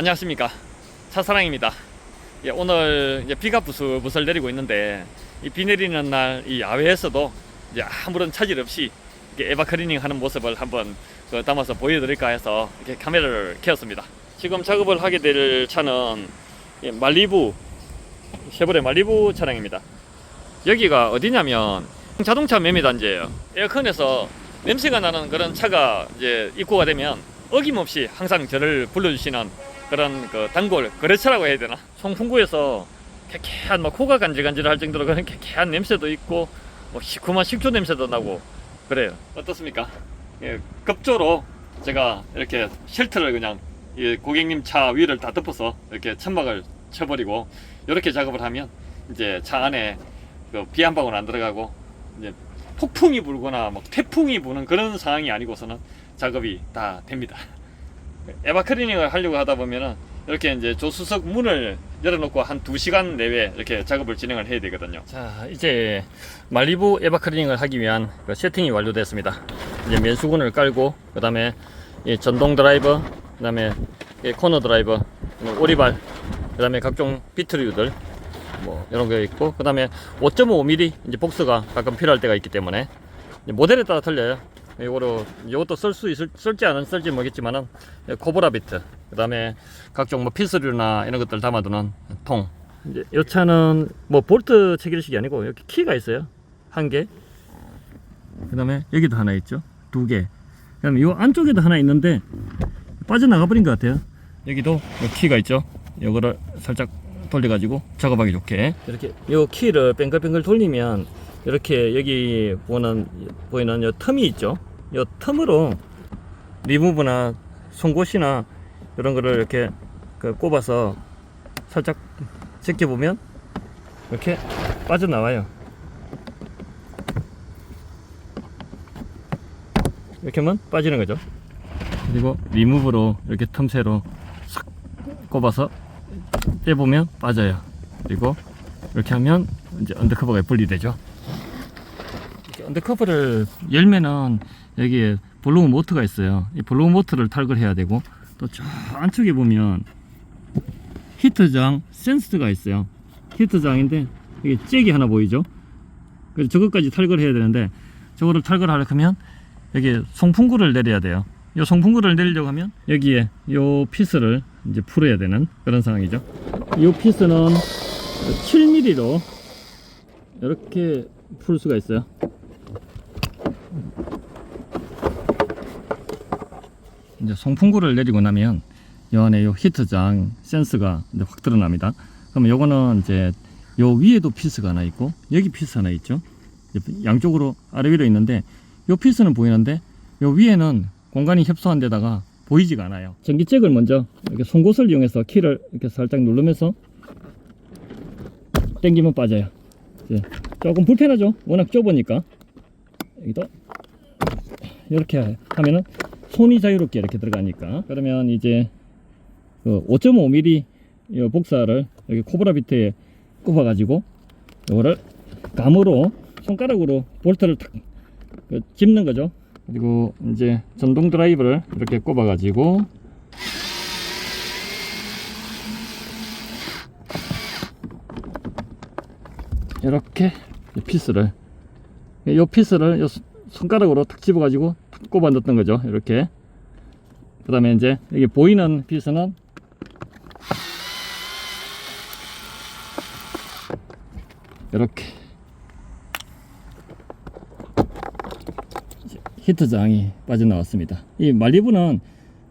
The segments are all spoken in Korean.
안녕하십니까. 차사랑입니다. 예, 오늘 이제 비가 부슬 부슬 내리고 있는데 이 비 내리는 날 이 야외에서도 이제 아무런 차질 없이 에바 클리닝 하는 모습을 한번 그 담아서 보여드릴까 해서 이렇게 카메라를 켜었습니다. 지금 작업을 하게 될 차는 예, 말리부 쉐보레 말리부 차량입니다. 여기가 어디냐면 자동차 매매 단지예요. 에어컨에서 냄새가 나는 그런 차가 이제 입고가 되면 어김없이 항상 저를 불러주시는 그런 그 단골 거래처라고 해야 되나? 송풍구에서 쾌쾌한 뭐 코가 간질간질할 정도로 그런 쾌쾌한 냄새도 있고 뭐 시큼한 식초 냄새도 나고 그래요. 어떻습니까? 예, 급조로 제가 이렇게 쉘터를 그냥 이 고객님 차 위를 다 덮어서 이렇게 천막을 쳐버리고 이렇게 작업을 하면 이제 차 안에 그 비 한 방울 안 들어가고 이제 폭풍이 불거나 뭐 태풍이 부는 그런 상황이 아니고서는 작업이 다 됩니다. 에바 클리닝을 하려고 하다 보면은 이렇게 이제 조수석 문을 열어놓고 한 2시간 내외 이렇게 작업을 진행을 해야 되거든요. 자, 이제 말리부 에바 클리닝을 하기 위한 그 세팅이 완료됐습니다. 이제 면수건을 깔고 그 다음에 이 전동 드라이버, 그 다음에 이 코너 드라이버, 오리발, 그 다음에 각종 비트류들 뭐 이런 거 있고 그 다음에 5.5mm 이제 복스가 가끔 필요할 때가 있기 때문에 모델에 따라 틀려요. 이거로 이것도 쓸 수 있을 쓸지 않은 쓸지 모르겠지만은 코브라 비트 그다음에 각종 뭐 피스류나 이런 것들 담아두는 통. 이제 이 차는 뭐 볼트 체결식이 아니고 이렇게 키가 있어요 한 개. 그다음에 여기도 하나 있죠 두 개. 그다음에 이 안쪽에도 하나 있는데 빠져나가 버린 것 같아요. 여기도 요 키가 있죠. 요거를 살짝 돌려가지고 작업하기 좋게 이렇게 요 키를 뱅글뱅글 돌리면 이렇게 여기 보는 보이는 요 틈이 있죠. 요 틈으로 리무브나 송곳이나 이런 거를 이렇게 그 꼽아서 살짝 제껴보면 이렇게 빠져나와요. 이렇게 하면 빠지는 거죠. 그리고 리무브로 이렇게 틈새로 싹 꼽아서 떼보면 빠져요. 그리고 이렇게 하면 이제 언더커버가 분리되죠. 언더커버를 열면은 여기에 블로우 모터가 있어요. 이 블로우 모터를 탈거해야 되고 또 저 안쪽에 보면 히터장 센스가 있어요. 히터장인데 이게 잭이 하나 보이죠? 그래서 저것까지 탈거를 해야 되는데 저거를 탈거를 하려고 하면 여기 송풍구를 내려야 돼요. 이 송풍구를 내리려고 하면 여기에 이 피스를 이제 풀어야 되는 그런 상황이죠. 이 피스는 7mm로 이렇게 풀 수가 있어요. 이제 송풍구를 내리고 나면 이 안에 요 히트장 센스가 이제 확 드러납니다. 그러면 요거는 이제 요 위에도 피스가 하나 있고 여기 피스 하나 있죠. 양쪽으로 아래 위로 있는데 요 피스는 보이는데 요 위에는 공간이 협소한 데다가 보이지가 않아요. 전기잭을 먼저 이렇게 송곳을 이용해서 키를 이렇게 살짝 누르면서 당기면 빠져요. 조금 불편하죠. 워낙 좁으니까 여기도 이렇게 하면은 손이 자유롭게 이렇게 들어가니까 그러면 이제 그 5.5mm 이 복사를 여기 코브라 비트에 꼽아 가지고 이거를 감으로 손가락으로 볼트를 탁 그, 집는 거죠. 그리고 이제 전동 드라이브를 이렇게 꼽아 가지고 이렇게 이 피스를 이 피스를 요 손가락으로 탁 집어 가지고 탁 꼽아 넣었던 거죠. 이렇게 그 다음에 이제 여기 보이는 피스는 이렇게 히터장이 빠져나왔습니다. 이 말리부는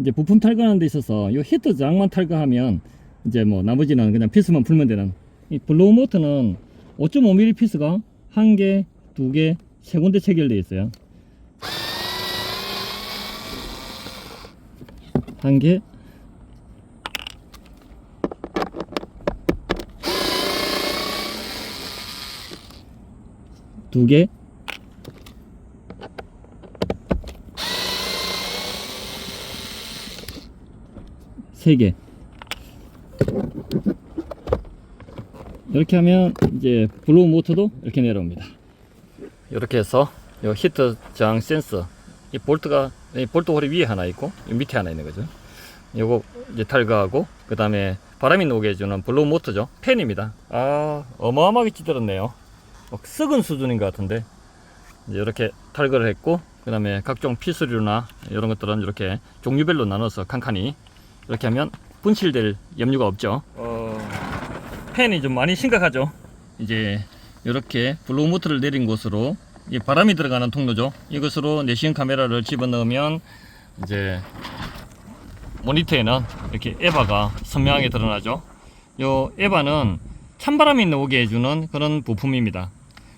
이제 부품 탈거하는 데 있어서 이 히터장만 탈거하면 이제 뭐 나머지는 그냥 피스만 풀면 되는 이 블로우 모터는 5.5mm 피스가 한 개, 두 개, 세 군데 체결되어 있어요. 한 개, 두 개, 세 개. 이렇게 하면 이제 블로우 모터도 이렇게 내려옵니다. 이렇게 해서 이 히터 저항 센서 이 볼트가 이 볼트 홀이 위에 하나 있고 이 밑에 하나 있는 거죠. 요거 이제 탈거하고 그 다음에 바람이 나오게 해주는 블로우 모터죠. 팬입니다. 아 어마어마하게 찌들었네요. 막 썩은 수준인 것 같은데. 이제 이렇게 탈거를 했고 그 다음에 각종 피스류나 이런 것들은 이렇게 종류별로 나눠서 칸칸이 이렇게 하면 분실될 염려가 없죠. 어, 팬이 좀 많이 심각하죠. 이제 이렇게 블로우 모터를 내린 곳으로 이 바람이 들어가는 통로죠 이것으로 내시경 카메라를 집어넣으면 이제 모니터에는 이렇게 에바가 선명하게 드러나죠. 요 에바는 찬바람이 나오게 해주는 그런 부품입니다.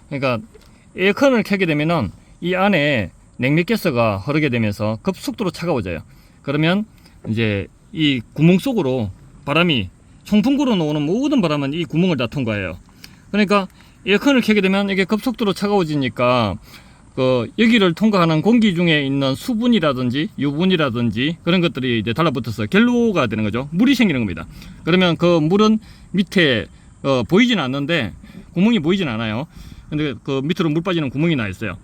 그러니까 에어컨을 켜게 되면은 이 안에 냉매가스가 흐르게 되면서 급속도로 차가워져요. 그러면 이제 이 구멍 속으로 바람이 총풍구로 나오는 모든 바람은 이 구멍을 다 통과해요. 그러니까 에어컨을 켜게 되면 이게 급속도로 차가워지니까 그 여기를 통과하는 공기 중에 있는 수분이라든지 유분이라든지 그런 것들이 이제 달라붙어서 겔로가 되는 거죠. 물이 생기는 겁니다. 그러면 그 물은 밑에 어, 보이진 않는데 구멍이 보이진 않아요. 근데 그 밑으로 물 빠지는 구멍이 나 있어요.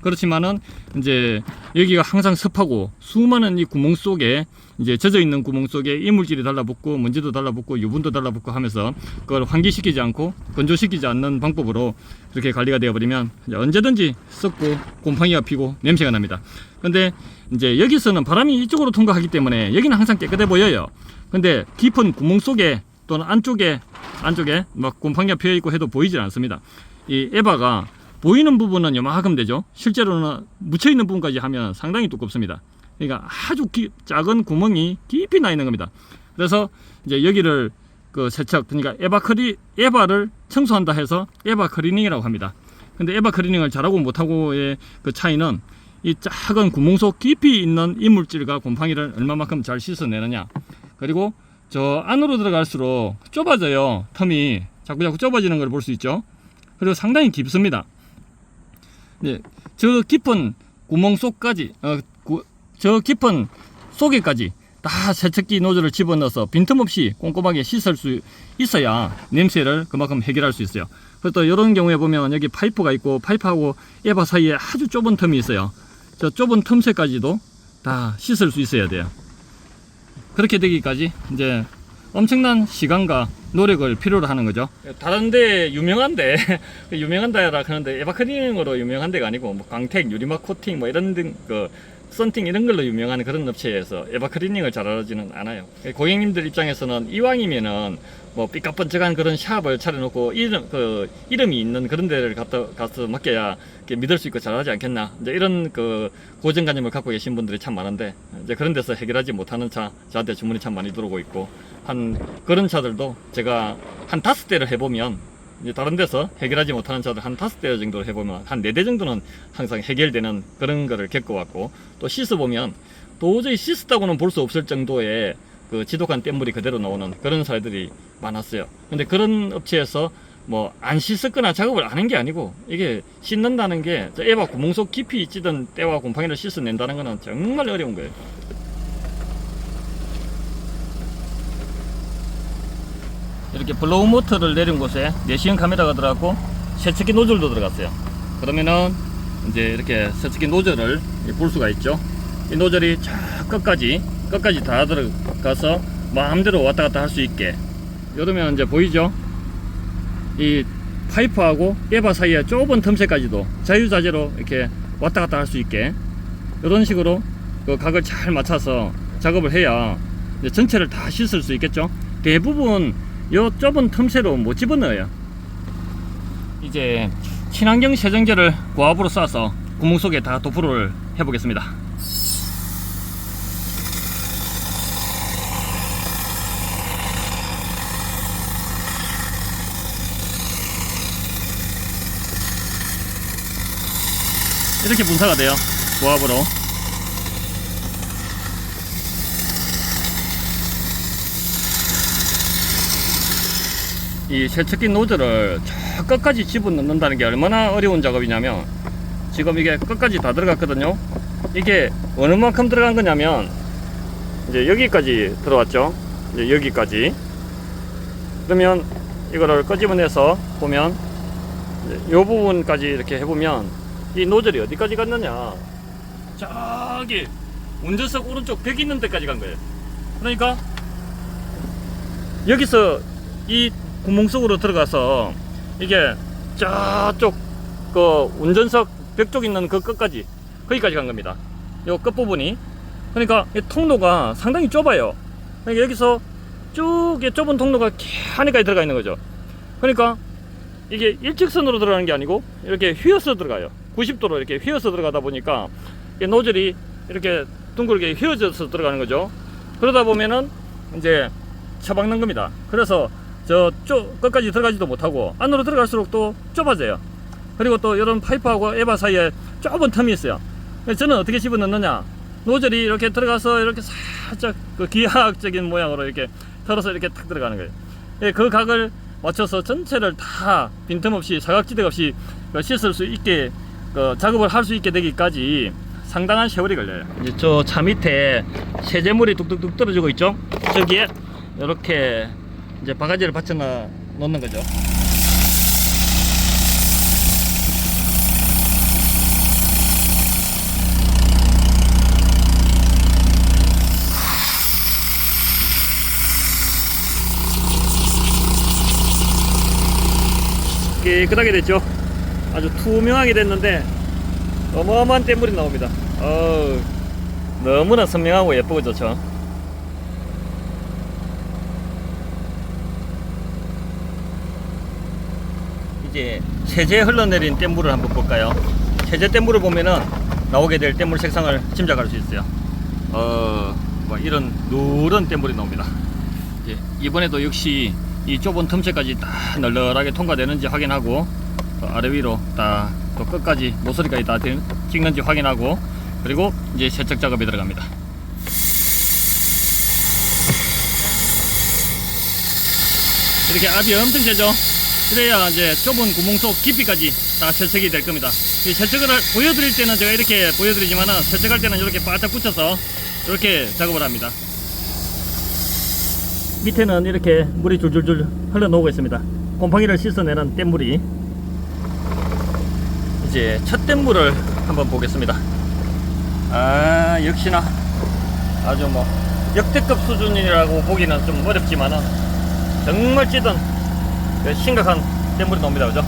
그렇지만은 이제 여기가 항상 습하고 수많은 이 구멍 속에 이제 젖어 있는 구멍 속에 이물질이 달라붙고 먼지도 달라붙고 유분도 달라붙고 하면서 그걸 환기시키지 않고 건조시키지 않는 방법으로 이렇게 관리가 되어버리면 언제든지 썩고 곰팡이가 피고 냄새가 납니다. 근데 이제 여기서는 바람이 이쪽으로 통과하기 때문에 여기는 항상 깨끗해 보여요. 근데 깊은 구멍 속에 또는 안쪽에 안쪽에 막 곰팡이가 피어 있고 해도 보이질 않습니다. 이 에바가 보이는 부분은 요만큼 되죠. 실제로는 묻혀 있는 부분까지 하면 상당히 두껍습니다. 그러니까 아주 기- 작은 구멍이 깊이 나 있는 겁니다. 그래서 이제 여기를 그 세척 그러니까 에바 크리 에바를 청소한다 해서 에바 클리닝이라고 합니다. 근데 에바 클리닝을 잘하고 못하고의 그 차이는 이 작은 구멍 속 깊이 있는 이물질과 곰팡이를 얼마만큼 잘 씻어내느냐. 그리고 저 안으로 들어갈수록 좁아져요. 텀이 자꾸 자꾸 좁아지는 걸 볼 수 있죠. 그리고 상당히 깊습니다. 네, 저 깊은 구멍 속까지, 어, 구- 저 깊은 속에까지 다 세척기 노즐을 집어넣어서 빈틈없이 꼼꼼하게 씻을 수 있어야 냄새를 그만큼 해결할 수 있어요. 또 이런 경우에 보면 여기 파이프가 있고 파이프하고 에바 사이에 아주 좁은 틈이 있어요. 저 좁은 틈새까지도 다 씻을 수 있어야 돼요. 그렇게 되기까지 이제 엄청난 시간과 노력을 필요로 하는 거죠. 다른데 유명한데 유명한데라 하는데 에바클리닝으로 유명한 데가 아니고 뭐 광택, 유리막 코팅 뭐 이런 등, 그 썬팅 이런 걸로 유명한 그런 업체에서 에바클리닝을 잘 하지는 않아요. 고객님들 입장에서는 이왕이면은 뭐 삐까뻔쩍한 그런 샵을 차려놓고 이름 그 이름이 있는 그런 데를 갔다 가서 맡겨야 믿을 수 있고 잘하지 않겠나. 이제 이런 그 고정관념을 갖고 계신 분들이 참 많은데 이제 그런 데서 해결하지 못하는 차 저한테 주문이 참 많이 들어오고 있고 한 그런 차들도 제가 한 다섯 대를 해보면 이제 다른 데서 해결하지 못하는 차들 한 다섯 대 정도를 해보면 한 네 대 정도는 항상 해결되는 그런 거를 겪어왔고 또 씻어보면 도저히 씻었다고는 볼 수 없을 정도의 그 지독한 뗏물이 그대로 나오는 그런 사례들이 많았어요. 근데 그런 업체에서 뭐 안 씻었거나 작업을 안 한 게 아니고 이게 씻는다는 게저 에바 구멍 속 깊이 찌든 때와 곰팡이를 씻어낸다는 거는 정말 어려운 거예요. 이렇게 블로우 모터를 내린 곳에 내시경 카메라가 들어갔고 세척기 노즐도 들어갔어요. 그러면은 이제 이렇게 세척기 노즐을 볼 수가 있죠. 이 노즐이 저 끝까지 끝까지 다 들어가서 마음대로 왔다 갔다 할 수 있게. 이러면 이제 보이죠? 이 파이프하고 에바 사이에 좁은 틈새까지도 자유자재로 이렇게 왔다 갔다 할 수 있게 이런 식으로 그 각을 잘 맞춰서 작업을 해야 전체를 다 씻을 수 있겠죠. 대부분 요 좁은 틈새로 못 집어넣어요. 이제 친환경 세정제를 고압으로 쏴서 구멍 속에 다 도포를 해보겠습니다. 이렇게 분사가 돼요. 고압으로. 이 세척기 노즐을 저 끝까지 집어넣는다는 게 얼마나 어려운 작업이냐면 지금 이게 끝까지 다 들어갔거든요. 이게 어느 만큼 들어간 거냐면 이제 여기까지 들어왔죠. 이제 여기까지. 그러면 이거를 끄집어내서 보면 요 부분까지 이렇게 해보면 이 노즐이 어디까지 갔느냐 저기 운전석 오른쪽 벽 있는 데까지 간 거예요 그러니까 여기서 이 구멍 속으로 들어가서 이게 저쪽 그 운전석 벽 쪽 있는 그 끝까지 거기까지 간 겁니다. 요 끝부분이 그러니까 이 통로가 상당히 좁아요. 그러니까 여기서 쭉이 좁은 통로가 안에까지 들어가 있는 거죠. 그러니까 이게 일직선으로 들어가는 게 아니고 이렇게 휘어서 들어가요. 90도로 이렇게 휘어서 들어가다 보니까 이 노즐이 이렇게 둥글게 휘어져서 들어가는 거죠. 그러다 보면은 이제 처박는 겁니다. 그래서 저쪽 끝까지 들어가지도 못하고 안으로 들어갈수록 또 좁아져요. 그리고 또 이런 파이프하고 에바 사이에 좁은 텀이 있어요. 저는 어떻게 집어넣느냐? 노즐이 이렇게 들어가서 이렇게 살짝 그 기하학적인 모양으로 이렇게 털어서 이렇게 탁 들어가는 거예요. 예, 그 각을 맞춰서 전체를 다 빈틈없이 사각지대 없이 그 씻을 수 있게 그 작업을 할 수 있게 되기까지 상당한 세월이 걸려요. 이제 저 차 밑에 세제물이 뚝뚝뚝 떨어지고 있죠. 저기에 이렇게 이제 바가지를 받쳐놔 놓는 거죠. 깨끗하게 됐죠. 아주 투명하게 됐는데 어마어마한 땜물이 나옵니다. 어우, 너무나 선명하고 예쁘고 좋죠. 이제 세제 흘러내린 땜물을 한번 볼까요? 세제 땜물을 보면은 나오게 될 땜물 색상을 짐작할 수 있어요. 어, 뭐 이런 누런 땜물이 나옵니다. 이제 이번에도 역시 이 좁은 틈새까지 다 널널하게 통과되는지 확인하고 또 아래 위로 다또 끝까지 모서리까지 다 되- 찍는지 확인하고 그리고 이제 세척 작업에 들어갑니다. 이렇게 압이 엄청 세죠. 그래야 이제 좁은 구멍 속 깊이까지 다 세척이 될 겁니다. 이 세척을 할- 보여드릴 때는 제가 이렇게 보여드리지만은 세척할 때는 이렇게 바짝 붙여서 이렇게 작업을 합니다. 밑에는 이렇게 물이 줄줄줄 흘러나오고 있습니다. 곰팡이를 씻어내는 뗏물이 이제 첫 뗏물을 한번 보겠습니다. 아 역시나 아주 뭐 역대급 수준이라고 보기는 좀 어렵지만은 정말 찌든 그 심각한 뗏물이 나옵니다, 그죠?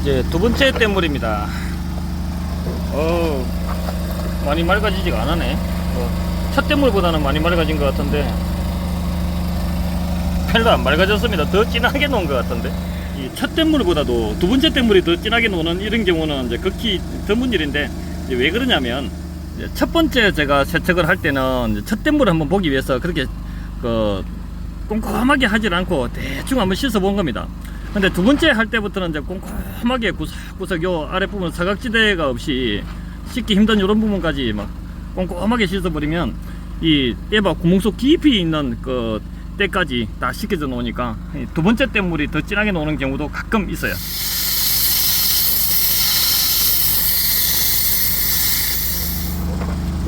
이제 두 번째 뗏물입니다. 어우 많이 맑아지지가 않았네 뭐, 첫 댐물보다는 많이 맑아진 것 같은데 별로 안 맑아졌습니다 더 진하게 놓은 것 같은데 이첫 댐물보다도 두 번째 댐물이 더 진하게 노는 이런 경우는 이제 극히 드문 일인데 왜 그러냐면 첫 번째 제가 세척을 할 때는 첫 댐물을 한번 보기 위해서 그렇게 그 꼼꼼하게 하질 않고 대충 한번 씻어 본 겁니다. 근데 두 번째 할 때부터는 이제 꼼꼼하게 구석구석 요 아랫부분 사각지대가 없이 씻기 힘든 이런 부분까지 막 꼼꼼하게 씻어버리면 이 에바 구멍 속 깊이 있는 그 때까지 다 씻겨져 놓으니까 이두 번째 때 물이 더 진하게 노는 경우도 가끔 있어요.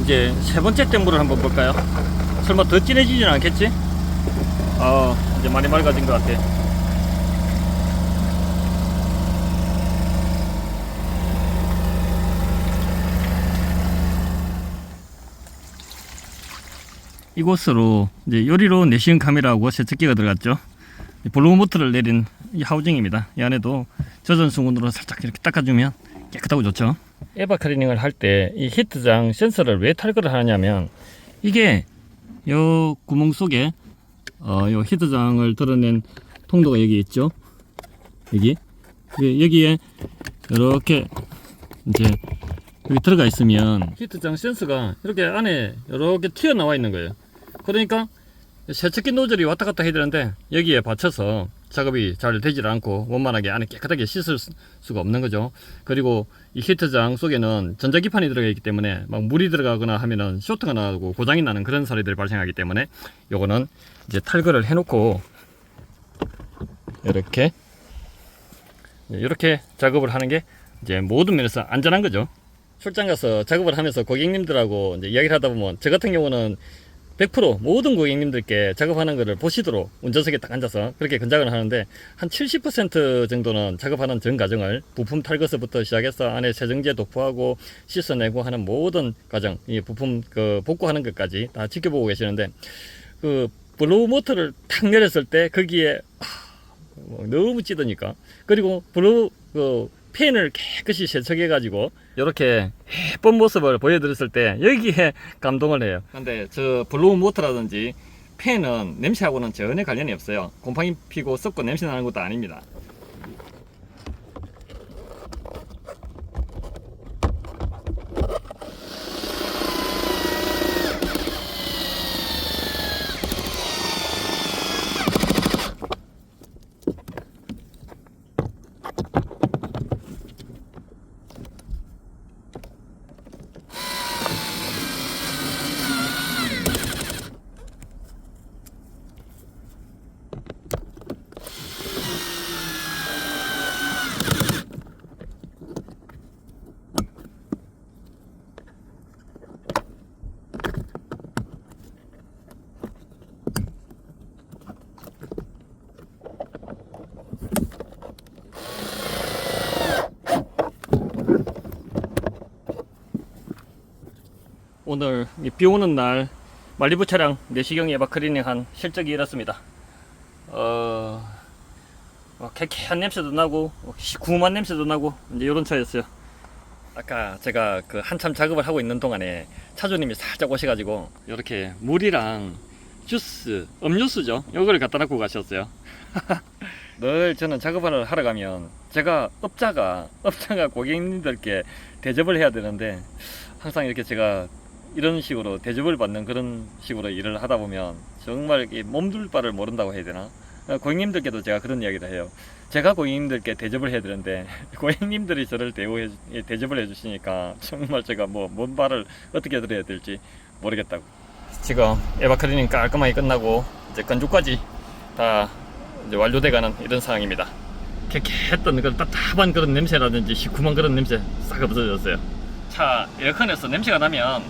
이제 세 번째 때 물을 한번 볼까요? 설마 더 진해지진 않겠지? 아 이제 많이 맑아진 것 같아. 이곳으로 이제 요리로 내시경 카메라하고 세척기가 들어갔죠. 모터를 내린 이 하우징입니다. 이 안에도 젖은 수건으로 살짝 이렇게 닦아주면 깨끗하고 좋죠. 에바 클리닝을 할 때 이 히트장 센서를 왜 탈거를 하냐면 이게 요 구멍 속에 어, 요 히트장을 드러낸 통로가 여기 있죠. 여기 예, 여기에 이렇게 이제 여기 들어가 있으면 히트장 센서가 이렇게 안에 이렇게 튀어나와 있는 거예요. 그러니까 세척기 노즐이 왔다 갔다 해야 되는데 여기에 받쳐서 작업이 잘 되질 않고 원만하게 안에 깨끗하게 씻을 수- 수가 없는 거죠. 그리고 이 히트장 속에는 전자기판이 들어가 있기 때문에 막 물이 들어가거나 하면은 쇼트가 나고 고장이 나는 그런 사례들이 발생하기 때문에 요거는 이제 탈거를 해놓고 이렇게 이렇게 작업을 하는 게 이제 모든 면에서 안전한 거죠. 출장 가서 작업을 하면서 고객님들하고 이제 이야기를 하다 보면 저 같은 경우는 100% 모든 고객님들께 작업하는 것을 보시도록 운전석에 딱 앉아서 그렇게 근작을 하는데 한 70% 정도는 작업하는 전 과정을 부품 탈거서부터 시작해서 안에 세정제 도포하고 씻어내고 하는 모든 과정, 이 부품 그 복구하는 것까지 다 지켜보고 계시는데 그 블로우 모터를 탁 내렸을 때 거기에 아, 뭐 너무 찌드니까. 그리고 블로우 그 팬을 깨끗이 세척해 가지고 이렇게 예쁜 모습을 보여드렸을 때 여기에 감동을 해요. 근데 저 블로우 모터라든지 팬은 냄새하고는 전혀 관련이 없어요. 곰팡이 피고 썩고 냄새 나는 것도 아닙니다. 오늘 이비 오는 날 말리부 차량 내시경 에바 클리닝 한 실적이 이렇습니다. 어, 어, 개개한 냄새도 나고 어, 시구만 냄새도 나고 이제 이런 차였어요. 아까 제가 그 한참 작업을 하고 있는 동안에 차주님이 살짝 오셔가지고 이렇게 물이랑 주스, 음료수죠. 이걸 갖다 놓고 가셨어요. 늘 저는 작업을 하러 가면 제가 업자가 업자가 고객님들께 대접을 해야 되는데 항상 이렇게 제가 이런 식으로 대접을 받는 그런 식으로 일을 하다 보면 정말 이 몸둘 바를 모른다고 해야 되나? 어, 고객님들께도 제가 그런 이야기를 해요. 제가 고객님들께 대접을 해야 되는데 고객님들이 저를 대우해 주- 예, 대접을 해주시니까 정말 제가 뭐 뭔 말을 어떻게 드려야 될지 모르겠다고. 지금 에바 클리닝 깔끔하게 끝나고 이제 건조까지 다 이제 완료돼가는 이런 상황입니다. 개개했던 그런 답답한 그런 냄새라든지 시큼한 그런 냄새 싹 없어졌어요. 차 에어컨에서 냄새가 나면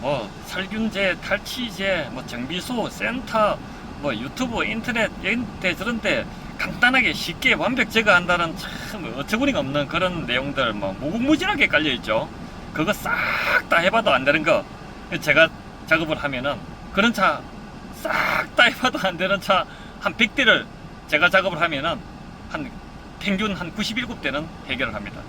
뭐 살균제, 탈취제, 뭐 정비소, 센터, 뭐 유튜브, 인터넷 이런데 저런데 간단하게 쉽게 완벽 제거한다는 참 어처구니가 없는 그런 내용들 뭐 무궁무진하게 깔려 있죠. 그거 싹 다 해봐도 안 되는 거 제가 작업을 하면은 그런 차 싹 다 해봐도 안 되는 차 한 100대를 제가 작업을 하면은 한 평균 한 97대는 해결을 합니다.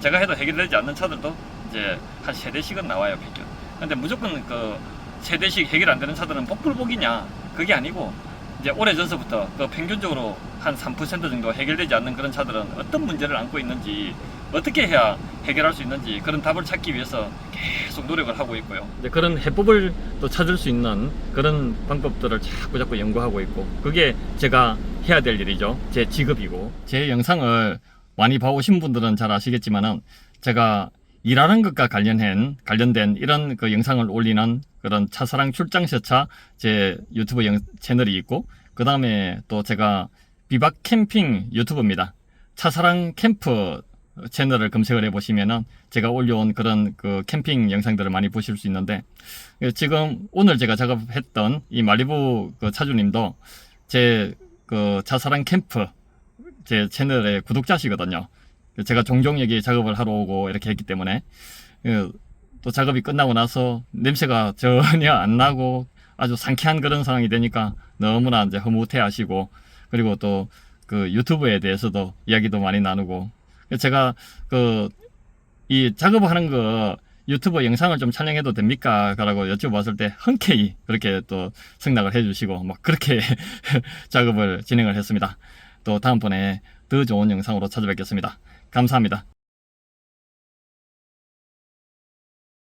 제가 해도 해결되지 않는 차들도 이제 한 세대씩은 나와요 평균. 근데 무조건 그 세대씩 해결 안 되는 차들은 복불복이냐 그게 아니고 이제 오래 전서부터 그 평균적으로 한 3% 정도 해결되지 않는 그런 차들은 어떤 문제를 안고 있는지 어떻게 해야 해결할 수 있는지 그런 답을 찾기 위해서 계속 노력을 하고 있고요. 이제 그런 해법을 또 찾을 수 있는 그런 방법들을 자꾸 자꾸 연구하고 있고 그게 제가 해야 될 일이죠. 제 직업이고 제 영상을 많이 봐오신 분들은 잘 아시겠지만은 제가 일하는 것과 관련한 관련된 이런 그 영상을 올리는 그런 차사랑 출장셔차 제 유튜브 영, 채널이 있고 그 다음에 또 제가 비박 캠핑 유튜브입니다. 차사랑 캠프 채널을 검색을 해 보시면은 제가 올려온 그런 그 캠핑 영상들을 많이 보실 수 있는데 예, 지금 오늘 제가 작업했던 이 말리부 그 차주님도 제 그 차사랑 캠프 제 채널의 구독자시거든요. 제가 종종 여기 작업을 하러 오고 이렇게 했기 때문에 그또 작업이 끝나고 나서 냄새가 전혀 안 나고 아주 상쾌한 그런 상황이 되니까 너무나 이제 흐뭇해 하시고 그리고 또 그 유튜브에 대해서도 이야기도 많이 나누고 제가 그 이 작업을 하는 거 유튜브 영상을 좀 촬영해도 됩니까? 라고 여쭤봤을 때 흔쾌히 그렇게 또 승낙을 해주시고 막 그렇게 작업을 진행을 했습니다. 또 다음번에 더 좋은 영상으로 찾아뵙겠습니다. 감사합니다.